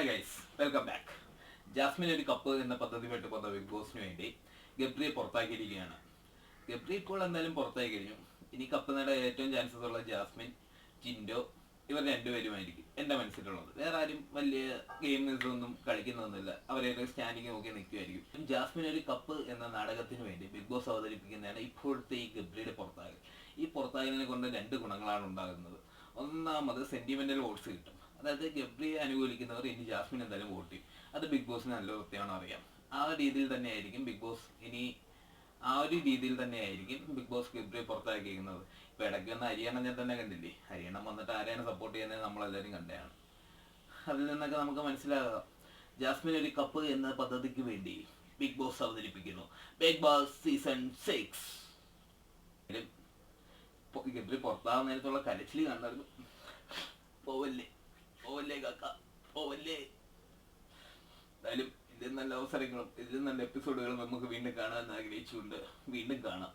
Hi guys welcome back Jasmine ഒരു cup എന്ന പദ്ധതി പദ്ധതിയായിട്ട് പോകുന്ന ബിഗ് ബോസിന് വേണ്ടി ഗബ്രിയെ പുറത്താക്കിയിരിക്കുകയാണ്. ഗബ്രി ഇപ്പോൾ എന്തായാലും പുറത്തായി കഴിഞ്ഞു. ഇനി കപ്പ് നേടാൻ ഏറ്റവും ചാൻസസ് ഉള്ള ജാസ്മിൻ ജിൻഡോ ഇവർ രണ്ടുപേരുമായിരിക്കും. എന്റെ മനസ്സിലുള്ളത്? വേറെ ആരും വലിയ ഗെയിം ഒന്നും കളിക്കുന്നൊന്നുമില്ല അവരെ സ്റ്റാൻഡിങ് നോക്കി നിൽക്കുമായിരിക്കും ജാസ്മിൻ ഒരു കപ്പ് എന്ന നാടകത്തിന് വേണ്ടി ബിഗ് ബോസ് അവതരിപ്പിക്കുന്നതാണ് ഇപ്പോഴത്തെ ഈ ഗബ്രിയുടെ പുറത്താകൽ. ഈ പുറത്താകലിനെ കൊണ്ട് രണ്ട് ഗുണങ്ങളാണ് ഉണ്ടാകുന്നത്. ഒന്നാമത് സെന്റിമെന്റൽ വോട്ട്സ് കിട്ടും. അതായത് ഗബ്രി അനുകൂലിക്കുന്നവർ ഇനി ജാസ്മിൻ എന്തായാലും വോട്ട് ചെയ്യും. അത് ബിഗ് ബോസിന് നല്ല വൃത്തിയാണോ അറിയാം. ആ രീതിയിൽ തന്നെയായിരിക്കും ബിഗ് ബോസ് ഇനി ആ ഒരു രീതിയിൽ തന്നെയായിരിക്കും ബിഗ് ബോസ് ഗബ്രിയെ പുറത്താക്കിയിരിക്കുന്നത് ഇപ്പൊ ഇടയ്ക്ക് വന്ന ഹരിയാണ ഞാൻ തന്നെ കണ്ടില്ലേ. ഹരിയാണ വന്നിട്ട് ആരെയാണ് സപ്പോർട്ട് ചെയ്യുന്നത് നമ്മളെല്ലാവരും കണ്ടതാണ്. അതിൽ നിന്നൊക്കെ നമുക്ക് മനസ്സിലാകാം. ജാസ്മിൻ ഒരു കപ്പ് എന്ന പദ്ധതിക്ക് വേണ്ടി ബിഗ് ബോസ് അവതരിപ്പിക്കുന്നു. Big Boss season six Gabri പുറത്താകുന്ന നേരത്തുള്ള കരച്ചിൽ കണ്ടാലും പോവല്ലേ കാക്ക പോവല്ലേ എന്തായാലും ഇതിൽ നല്ല അവസരങ്ങളും ഇതിൽ നല്ല എപ്പിസോഡുകളും നമുക്ക് വീണ്ടും കാണാൻ ആഗ്രഹിച്ചുകൊണ്ട് വീണ്ടും കാണാം.